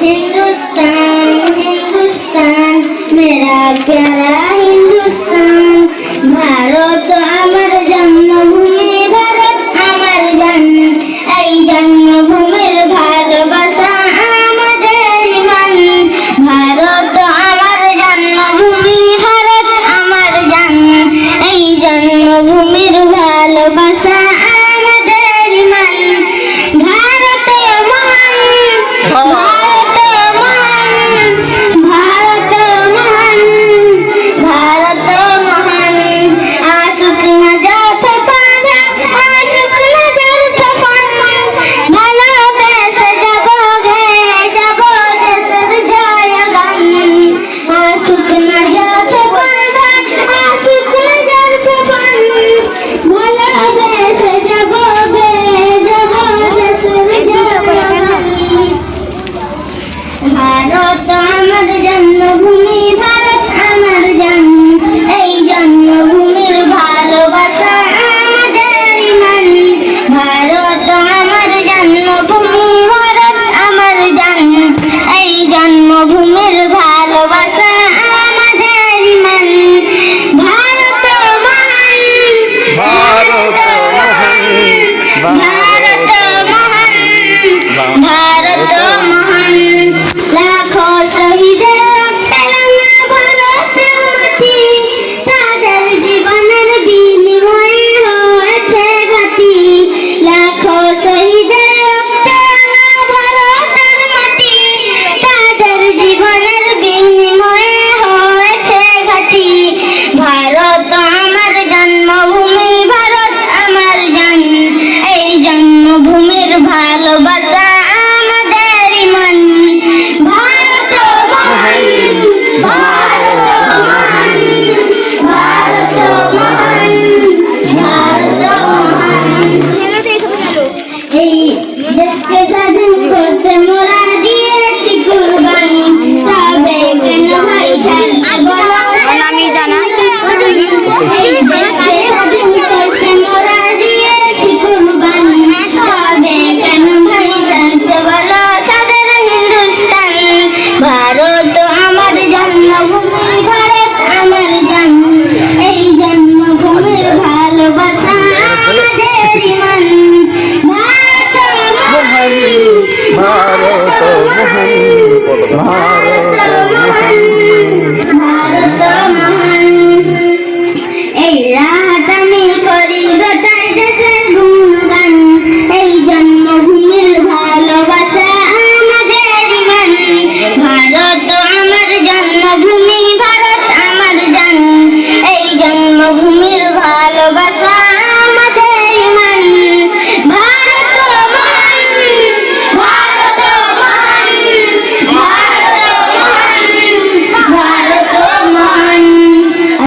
Hindustan, Hindustan, me da piedad. Bharat মহান, এই দেশকে স্বাধীন ভারত মহান মহান ভারত মহান ভারত